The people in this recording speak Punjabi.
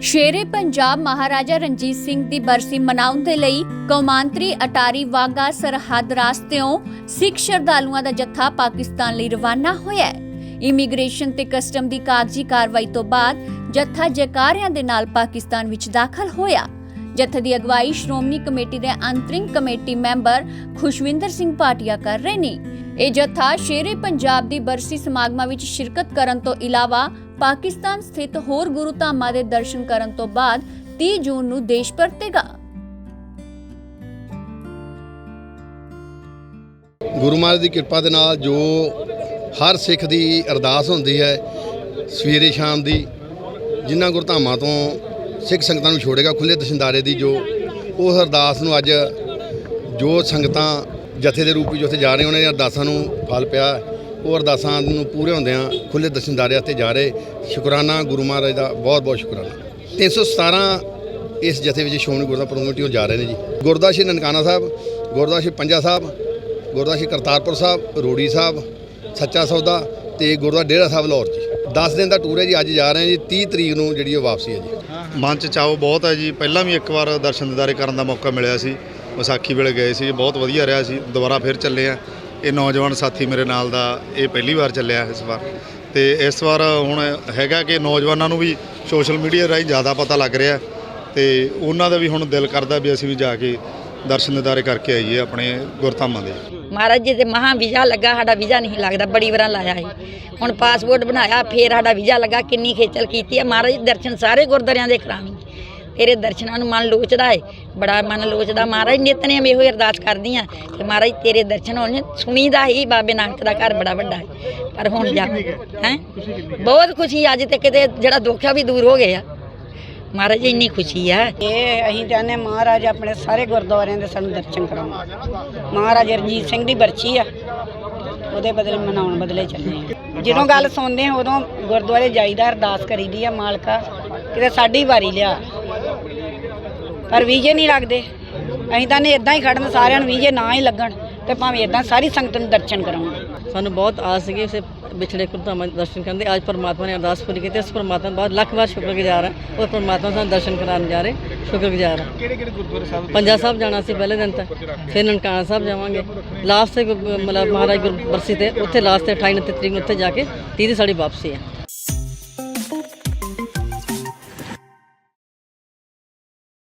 ਸ਼ੇਰੇ ਪੰਜਾਬ ਮਹਾਰਾਜਾ ਰਣਜੀਤ ਸਿੰਘ ਦੀ ਬਰਸੀ ਮਨਾਉਣ ਦੇ ਲਈ ਕੌਮਾਂਤਰੀ ਅਟਾਰੀ ਵਾਗਾ ਸਰਹੱਦ ਰਾਸਤਿਓਂ ਸਿੱਖ ਸ਼ਰਧਾਲੂਆਂ ਦਾ ਜੱਥਾ ਪਾਕਿਸਤਾਨ ਲਈ ਰਵਾਨਾ ਹੋਇਆ ਹੈ। ਇਮੀਗ੍ਰੇਸ਼ਨ ਤੇ ਕਸਟਮ ਦੀ ਕਾਗਜ਼ੀ ਕਾਰਵਾਈ ਤੋਂ ਬਾਅਦ ਜੱਥਾ ਜੈਕਾਰਿਆਂ ਦੇ ਨਾਲ ਪਾਕਿਸਤਾਨ ਵਿੱਚ ਦਾਖਲ ਹੋਇਆ। ਜੱਥੇ ਦੀ ਅਗਵਾਈ ਸ਼੍ਰੋਮਣੀ ਕਮੇਟੀ ਦੇ ਅੰਤਰਿੰਗ ਕਮੇਟੀ ਮੈਂਬਰ ਖੁਸ਼ਵਿੰਦਰ ਸਿੰਘ ਭਾਟੀਆ ਕਰ ਰਹੇ ਨੇ। ਇਹ ਜੱਥਾ ਸ਼ੇਰੇ ਪੰਜਾਬ ਦੀ ਬਰਸੀ ਸਮਾਗਮਾਂ ਵਿੱਚ ਸ਼ਿਰਕਤ ਕਰਨ ਤੋਂ ਇਲਾਵਾ ਪਾਕਿਸਤਾਨ ਸਥਿਤ ਹੋਰ ਗੁਰੂ ਧਾਮਾਂ ਦੇ ਦਰਸ਼ਨ ਕਰਨ ਤੋਂ ਬਾਅਦ 30 ਜੂਨ ਨੂੰ ਦੇਸ਼ ਪਰਤੇਗਾ। ਗੁਰੂ ਮਹਾਰਾਜ ਦੀ ਕਿਰਪਾ ਦੇ ਨਾਲ ਜੋ ਹਰ ਸਿੱਖ ਦੀ ਅਰਦਾਸ ਹੁੰਦੀ ਹੈ ਸਵੇਰੇ ਸ਼ਾਮ ਦੀ, ਜਿਨ੍ਹਾਂ ਗੁਰਧਾਮਾਂ ਤੋਂ ਸਿੱਖ ਸੰਗਤਾਂ ਨੂੰ ਛੋੜੇਗਾ ਖੁੱਲੇ ਦਸ਼ਿੰਦਾਰੇ ਦੀ ਜੋ ਉਸ ਅਰਦਾਸ ਨੂੰ ਅੱਜ ਜੋ ਸੰਗਤਾਂ ਜਥੇ ਦੇ ਰੂਪ ਵਿੱਚ ਉੱਥੇ ਜਾ ਰਹੇ ਉਹਨਾਂ ਦੀਆਂ ਅਰਦਾਸਾਂ ਨੂੰ ਫਲ ਪਿਆ। ਉਹ ਅਰਦਾਸਾਂ ਨੂੰ ਪੂਰੇ ਹੁੰਦਿਆਂ ਖੁੱਲੇ ਦਰਸ਼ਨਦਾਰਿਆਂ 'ਤੇ ਜਾ ਰਹੇ ਸ਼ੁਕਰਾਨਾ ਗੁਰੂ ਮਹਾਰਾਜ ਦਾ ਬਹੁਤ ਬਹੁਤ ਸ਼ੁਕਰਾਨਾ 317 ਇਸ ਜਥੇ ਵਿੱਚ ਸ਼੍ਰੋਮਣੀ ਗੁਰਦੁਆਰਾ ਪ੍ਰਬੰਧਕ ਕਮੇਟੀ ਜਾ ਰਹੇ ਨੇ ਜੀ ਗੁਰਦੁਆਰਾ ਸ਼੍ਰੀ ਨਨਕਾਣਾ ਸਾਹਿਬ ਗੁਰਦੁਆਰਾ ਸ਼੍ਰੀ ਪੰਜਾ ਸਾਹਿਬ ਗੁਰਦੁਆਰਾ ਸ਼੍ਰੀ ਕਰਤਾਰਪੁਰ ਸਾਹਿਬ ਰੋੜੀ ਸਾਹਿਬ ਸੱਚਾ ਸੌਦਾ ਤੇ ਗੁਰਦੁਆਰਾ ਡੇਰਾ ਸਾਹਿਬ ਲਾਹੌਰ ਜੀ 10 ਦਿਨ ਦਾ ਟੂਰ ਹੈ ਜੀ ਅੱਜ ਜਾ ਰਹੇ ਹਾਂ ਜੀ 30 ਤਰੀਕ ਨੂੰ ਜਿਹੜੀ ਉਹ ਵਾਪਸੀ ਹੈ ਜੀ ਮਨ ਚ ਚਾਓ ਬਹੁਤ ਹੈ ਜੀ ਪਹਿਲਾਂ ਵੀ ਇੱਕ ਵਾਰ ਦਰਸ਼ਨ ਦਿਦਾਰੇ ਕਰਨ ਦਾ ਮੌਕਾ ਮਿਲਿਆ ਸੀ ਵਿਸਾਖੀ ਵੇਲੇ ਗਏ ਸੀ ਬਹੁਤ ਵਧੀਆ ਰਿਹਾ ਸੀ ਦੁਬਾਰਾ ਫਿਰ ਚੱਲੇ ਆ ਇਹ ਨੌਜਵਾਨ ਸਾਥੀ ਮੇਰੇ ਨਾਲ ਦਾ ਇਹ ਪਹਿਲੀ ਵਾਰ ਚੱਲਿਆ ਇਸ ਵਾਰ। ਤੇ ਇਸ ਵਾਰ ਹੁਣ ਹੈਗਾ ਕਿ ਨੌਜਵਾਨਾਂ ਨੂੰ ਵੀ ਸੋਸ਼ਲ ਮੀਡੀਆ ਰਾਹੀਂ ਜ਼ਿਆਦਾ ਪਤਾ ਲੱਗ ਰਿਹਾ ਤੇ ਉਹਨਾਂ ਦਾ ਵੀ ਹੁਣ ਦਿਲ ਕਰਦਾ ਵੀ ਅਸੀਂ ਵੀ ਜਾ ਕੇ ਦਰਸ਼ਨ ਦਿਦਾਰੇ ਕਰਕੇ ਆਈਏ ਆਪਣੇ ਗੁਰਧਾਮਾਂ ਦੇ। ਮਹਾਰਾਜ ਜੀ ਦੇ ਮਹਾ ਵੀਜ਼ਾ ਲੱਗਾ, ਸਾਡਾ ਵੀਜ਼ਾ ਨਹੀਂ ਲੱਗਦਾ, ਬੜੀ ਵਾਰਾਂ ਲਾਇਆ ਸੀ। ਹੁਣ ਪਾਸਪੋਰਟ ਬਣਾਇਆ, ਫੇਰ ਸਾਡਾ ਵੀਜ਼ਾ ਲੱਗਾ, ਕਿੰਨੀ ਖੇਚਲ ਕੀਤੀ ਹੈ। ਮਹਾਰਾਜ ਦਰਸ਼ਨ ਸਾਰੇ ਗੁਰਦੁਆਰਿਆਂ ਦੇ ਕਰਾਵੀਂ। ਤੇਰੇ ਦਰਸ਼ਨਾਂ ਨੂੰ ਮਨ ਲੋਚਦਾ ਏ। ਬੜਾ ਮਨ ਲੋਚਦਾ। ਮਹਾਰਾਜ ਨਿਤਨੇਮ ਇਹੋ ਹੀ ਅਰਦਾਸ ਕਰਦੀ ਆ ਕਿ ਮਹਾਰਾਜ ਤੇਰੇ ਦਰਸ਼ਨ ਹੋਣ। ਸੁਣੀਦਾ ਹੀ ਬਾਬੇ ਨਾਨਕ ਦਾ ਘਰ ਬੜਾ ਵੱਡਾ ਹੈ ਪਰ ਹੁਣ ਜਾ ਹੈ? ਬਹੁਤ ਖੁਸ਼ੀ ਅੱਜ ਤੇ ਕਿਤੇ ਜਿਹੜਾ ਦੁੱਖ ਆ ਵੀ ਦੂਰ ਹੋ ਗਿਆ। ਮਹਾਰਾਜ ਇੰਨੀ ਖੁਸ਼ੀ ਆ। ਇਹ ਅਸੀਂ ਚਾਹੁੰਦੇ ਮਹਾਰਾਜ ਆਪਣੇ ਸਾਰੇ ਗੁਰਦੁਆਰਿਆਂ ਦੇ ਸਾਨੂੰ ਦਰਸ਼ਨ ਕਰਾਉਣ। ਮਹਾਰਾਜ ਰਣਜੀਤ ਸਿੰਘ ਦੀ ਬਰਛੀ ਆ। ਉਹਦੇ ਬਦਲੇ ਮਨਾਉਣ ਬਦਲੇ ਚੱਲੇ ਆ। ਜਦੋਂ ਗੱਲ ਸੁਣਦੇ ਆ ਉਦੋਂ ਗੁਰਦੁਆਰੇ ਜਾਈਦਾ ਅਰਦਾਸ ਕਰੀਦੀ ਆ ਮਾਲਕਾ ਕਿਤੇ ਸਾਡੀ ਵਾਰੀ ਲਿਆ। ਪਰ ਵੀਜੇ ਨਹੀਂ ਲੱਗਦੇ। ਅਸੀਂ ਤਾਂ ਨੇ ਇਦਾਂ ਹੀ ਖੜਨ ਸਾਰਿਆਂ ਨੂੰ ਵੀਜੇ ਨਾ ਹੀ ਲੱਗਣ ਤੇ ਭਾਵੇਂ ਇਦਾਂ ਸਾਰੀ ਸੰਗਤ ਨੂੰ ਦਰਸ਼ਨ ਕਰਾਉਣ। ਸਾਨੂੰ ਬਹੁਤ ਆਸ ਸੀਗੀ ਉਸੇ ਵਿਛੜੇ ਦੇ ਦਰਸ਼ਨ ਕਰਨ ਦੇ। ਅੱਜ ਪਰਮਾਤਮਾ ਨੇ ਅਰਦਾਸ ਪੂਰੀ ਕੀਤੀ ਇਸ ਪਰਮਾਤਮਾ ਦਾ ਬਹੁਤ ਲੱਖ ਵਾਰ ਸ਼ੁਕਰਗੁਜ਼ਾਰ ਹਾਂ। ਉਹ ਪਰਮਾਤਮਾ ਸਾਨੂੰ ਦਰਸ਼ਨ ਕਰਾਉਣ ਜਾ ਰਹੇ ਸ਼ੁਕਰਗੁਜ਼ਾਰ ਹਾਂ। ਕਿਹੜੇ ਕਿਹੜੇ ਗੁਰਦੁਆਰੇ ਸਾਹਿਬ? ਪੰਜਾ ਸਾਹਿਬ ਜਾਣਾ ਸੀ ਪਹਿਲੇ ਦਿਨ ਤਾਂ। ਫਿਰ ਨਨਕਾਣਾ ਸਾਹਿਬ ਜਾਵਾਂਗੇ। ਲਾਸਟ ਤੇ ਗੁਰ- ਮਤਲਬ ਮਹਾਰਾਜ ਗੁਰਬਰਸੀ ਤੇ ਉੱਥੇ ਲਾਸਟ ਤੇ 28 29 ਤਰੀਕ ਨੂੰ ਉੱਥੇ ਜਾ ਕੇ 30 ਦੀ ਸਾਡੀ ਵਾਪਸੀ ਹੈ।